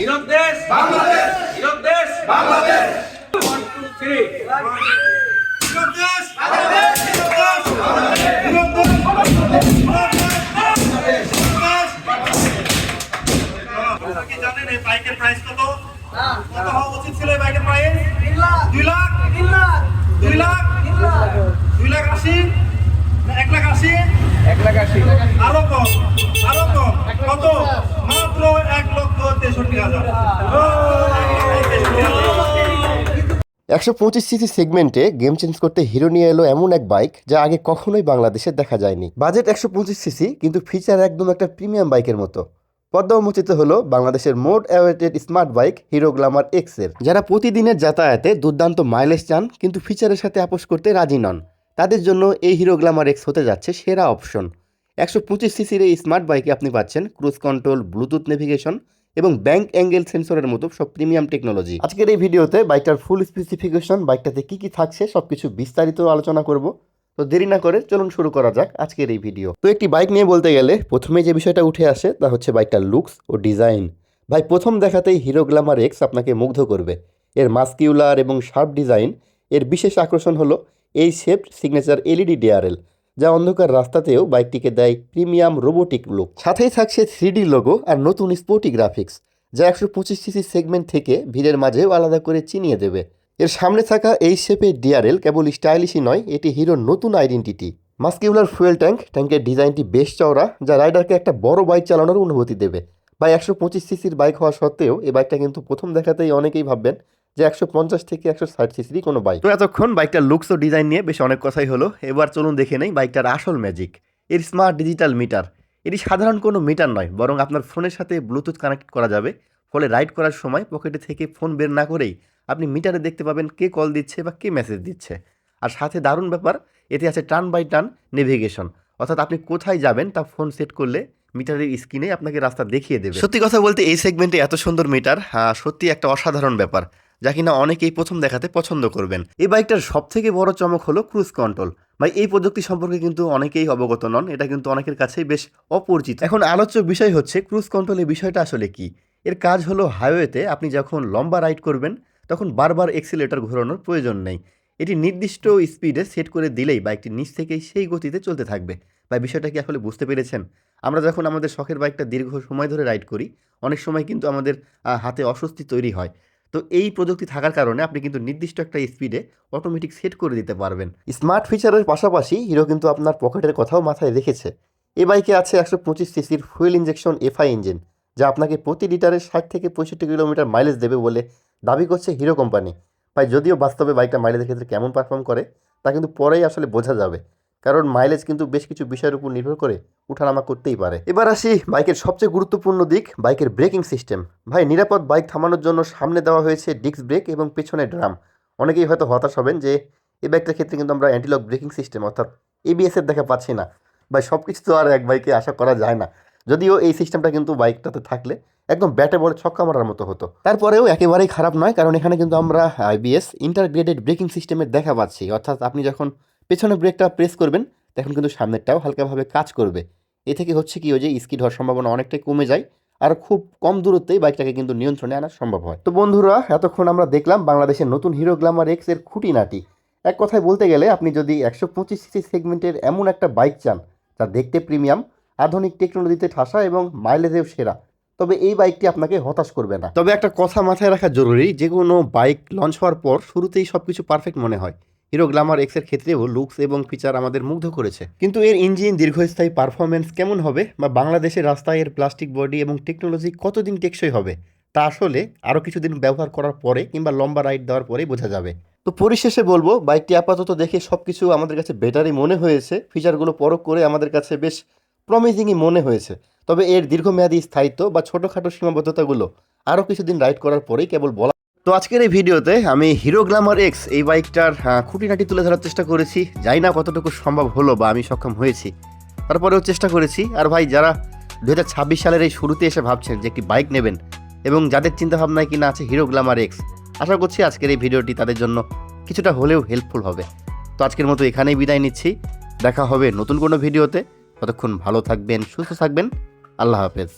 হিরক দেশ বাংলাদেশ হিরক দেশ Bangladesh. One two three আপনারা কি একশো পঁচিশ সিসি সেগমেন্টে গেম চেঞ্জ করতে হিরো নিয়ে এলো এমন এক বাইক যা আগে কখনোই বাংলাদেশে দেখা যায়নি। বাজেট একশো পঁচিশ সিসি, কিন্তু ফিচার একদম একটা প্রিমিয়াম বাইকের মতো। পদ্মা উন্মোচিত হলো বাংলাদেশের most awaited smart bike Hero glamour এক্সের যারা প্রতিদিনের যাতায়াতে দুর্দান্ত মাইলেজ চান, কিন্তু ফিচারের সাথে আপোষ করতে রাজি নন, তাদের জন্য এই হিরো গ্লামার এক্স হতে যাচ্ছে সেরা অপশন। একশো পঁচিশ সিসির এই স্মার্ট বাইকে আপনি পাচ্ছেন ক্রুজ কন্ট্রোল, ব্লুটুথ নেভিগেশন এবং ব্যাংক অ্যাঙ্গেল সেন্সরের মতো সব প্রিমিয়াম টেকনোলজি আজকের এই ভিডিওতে বাইকটার ফুল স্পেসিফিকেশন বাইকটাতে কি কি থাকছে, সবকিছু বিস্তারিত আলোচনা করব। তো দেরি না করে চলুন শুরু করা যাক আজকের এই ভিডিও। তো একটি বাইক নিয়ে বলতে গেলে প্রথমে যে বিষয়টা উঠে আসে তা হচ্ছে বাইকটার লুকস ও ডিজাইন ভাই, প্রথম দেখাতেই হিরো গ্লামার এক্স আপনাকে মুগ্ধ করবে। এর মাস্কিউলার এবং শার্প ডিজাইন এর বিশেষ আকর্ষণ হলো এই শেপড সিগনেচার এলইডি ডিআরএল যা অন্ধকার রাস্তাতেও বাইকটিকে দেয় প্রিমিয়াম রোবোটিক লুক। সাথেই থাকছে থ্রিডি লোগো আর নতুন স্পোর্টি গ্রাফিক্স, যা একশো পঁচিশ সিসি সেগমেন্ট থেকে ভিড়ের মাঝেও আলাদা করে চিনিয়ে দেবে। এর সামনে থাকা এই শেপের ডিআরএল কেবল স্টাইলিশই নয়, এটি হিরোর নতুন আইডেন্টিটি। মাস্কিউলার ফুয়েল ট্যাঙ্ক, ট্যাঙ্কের ডিজাইনটি বেশ চওড়া, যা রাইডারকে একটা বড় বাইক চালানোর অনুভূতি দেবে। বা একশো পঁচিশ সিসির বাইক হওয়া সত্ত্বেও এই বাইকটা কিন্তু প্রথম দেখাতেই অনেকেই ভাববেন যে একশো পঞ্চাশ থেকে একশো ষাট সিসিরই কোনো বাইক তো এতক্ষণ বাইকটার লুকস ও ডিজাইন নিয়ে বেশ অনেক কথাই হলো। এবার চলুন দেখে নেই বাইকটার আসল ম্যাজিক এর স্মার্ট ডিজিটাল মিটার এটি সাধারণ কোনো মিটার নয় বরং আপনার ফোনের সাথে ব্লুটুথ কানেক্ট করা যাবে। ফলে রাইড করার সময় পকেটে থেকে ফোন বের না করেই আপনি মিটারে দেখতে পাবেন কে কল দিচ্ছে বা কে মেসেজ দিচ্ছে। আর সাথে দারুণ ব্যাপার এতে আছে টার্ন বাই টার্ন নেভিগেশন অর্থাৎ আপনি কোথায় যাবেন তা ফোন সেট করলে মিটারের স্ক্রিনে আপনাকে রাস্তা দেখিয়ে দেবে। সত্যি কথা বলতে এই সেগমেন্টে এত সুন্দর মিটার সত্যি একটা অসাধারণ ব্যাপার। যা কিনা অনেকেই প্রথম দেখাতে পছন্দ করবেন। এই বাইকটার সব থেকে বড় চমক হলো ক্রুজ কন্ট্রোল। ভাই, এই প্রযুক্তি সম্পর্কে কিন্তু অনেকেই অবগত নন, এটা কিন্তু অনেকের কাছেই বেশ অপরিচিত। এখন আলোচ্য বিষয় হচ্ছে, ক্রুজ কন্ট্রোলের বিষয়টা আসলে কি? এর কাজ হলো হাইওয়েতে আপনি যখন লম্বা রাইড করবেন, তখন বারবার এক্সিলেটর ঘোরানোর প্রয়োজন নেই। এটি নির্দিষ্ট স্পিডে সেট করে দিলেই বাইকটি নিচ থেকেই সেই গতিতে চলতে থাকবে। ভাই, বিষয়টা কি আসলে বুঝতে পেরেছেন? আমরা যখন আমাদের শখের বাইকটা দীর্ঘ সময় ধরে রাইড করি, অনেক সময় কিন্তু আমাদের হাতে অস্বস্তি তৈরি হয়। তো এই প্রযুক্তি থাকার কারণে আপনি কিন্তু নির্দিষ্ট একটা স্পিডে অটোমেটিক সেট করে দিতে পারবেন। স্মার্ট ফিচারের পাশাপাশি হিরো কিন্তু আপনার পকেটের কথাও মাথায় রেখেছে। এ বাইকে আছে একশো পঁচিশ সিসির ফুয়েল ইঞ্জেকশন এফআই ইঞ্জিন যা আপনাকে প্রতি লিটারে ষাট থেকে পঁয়ষট্টি কিলোমিটার মাইলেজ দেবে বলে দাবি করছে হিরো কোম্পানি তাই যদিও বাস্তবে বাইকটা মাইলেজের ক্ষেত্রে কেমন পারফর্ম করে, তা কিন্তু পরেই আসলে বোঝা যাবে। কারণ মাইলেজ কিন্তু বেশ কিছু বিষয়ের উপর নির্ভর করে উঠানামা করতেই পারে। এবার আসি বাইকের সবচেয়ে গুরুত্বপূর্ণ দিক, বাইকের ব্রেকিং সিস্টেম ভাই, নিরাপদ বাইক থামানোর জন্য সামনে দেওয়া হয়েছে ডিস্ক ব্রেক এবং পেছনে ড্রাম অনেকেই হয়তো হতাশ হবেন যে এই বাইকটার ক্ষেত্রে কিন্তু আমরা অ্যান্টিলক ব্রেকিং সিস্টেম অর্থাৎ এবিএস এর দেখা পাচ্ছি না। ভাই সব কিছু তো আর এক বাইকে আশা করা যায় না। যদিও এই সিস্টেমটা কিন্তু বাইকটাতে থাকলে একদম ব্যাটে বলে ছক্কা মারার মতো হতো। তারপরেও একেবারেই খারাপ নয়, কারণ এখানে কিন্তু আমরা আইবিএস ইন্টারগ্রেডেড ব্রেকিং সিস্টেমের দেখা পাচ্ছি। অর্থাৎ আপনি যখন পেছনে ব্রেকটা প্রেস করবেন তখন কিন্তু সামনেরটাও হালকাভাবে কাজ করবে। এ থেকে হচ্ছে কি, ওই যে স্কিড হওয়ার সম্ভাবনা অনেকটাই কমে যায় আর খুব কম দূরত্বেই বাইকটাকে কিন্তু নিয়ন্ত্রণে আনা সম্ভব হয়। তো বন্ধুরা, এতক্ষণ আমরা দেখলাম বাংলাদেশের নতুন হিরো গ্লামার এক্সের খুঁটিনাটি। এক কথায় বলতে গেলে, আপনি যদি একশো পঁচিশ সিসি সেগমেন্টের এমন একটা বাইক চান, যা দেখতে প্রিমিয়াম আধুনিক টেকনোলজিতে ঠাসা এবং মাইলেজেও সেরা, তবে এই বাইকটি আপনাকে হতাশ করবে না। তবে একটা কথা মাথায় রাখা জরুরি যে কোনো বাইক লঞ্চ হওয়ার পর শুরুতেই সব কিছু পারফেক্ট মনে হয়। হিরো গ্লামার এক্সের ক্ষেত্রেও লুকস এবং ফিচার আমাদের মুগ্ধ করেছে। কিন্তু এর ইঞ্জিন দীর্ঘস্থায়ী পারফরমেন্স কেমন হবে বা বাংলাদেশের রাস্তায় এর প্লাস্টিক বডি এবং টেকনোলজি কতদিন টেকসই হবে, তা আসলে আরও কিছুদিন ব্যবহার করার পরে কিংবা লম্বা রাইড দেওয়ার পরেই বোঝা যাবে। তো পরিশেষে বলব, বাইকটি আপাতত দেখে সব কিছু আমাদের কাছে বেটারই মনে হয়েছে। ফিচারগুলো পরখ করে আমাদের কাছে বেশ প্রমিজিংই মনে হয়েছে। তবে এর দীর্ঘমেয়াদী স্থায়িত্ব বা ছোটোখাটো সীমাবদ্ধতাগুলো আরও কিছুদিন রাইড করার পরেই কেবল বলা তো আজকের এই ভিডিওতে আমি হিরো গ্ল্যামার এক্স এই বাইকটার খুঁটিনাটি তুলে ধরার চেষ্টা করেছি। জানি না কতটুকু সম্ভব হলো বা আমি সক্ষম হয়েছি। তারপরেও চেষ্টা করেছি। আর ভাই, যারা দু হাজার ছাব্বিশ সালের এই শুরুতে এসে ভাবছেন যে একটি বাইক নেবেন এবং যাদের চিন্তাভাবনায় কিনা আছে হিরো গ্ল্যামার এক্স আশা করছি আজকের এই ভিডিওটি তাদের জন্য কিছুটা হলেও হেল্পফুল হবে। তো আজকের মতো এখানেই বিদায় নিচ্ছি। দেখা হবে নতুন কোনো ভিডিওতে। ততক্ষণ ভালো থাকবেন, সুস্থ থাকবেন। আল্লাহ হাফেজ।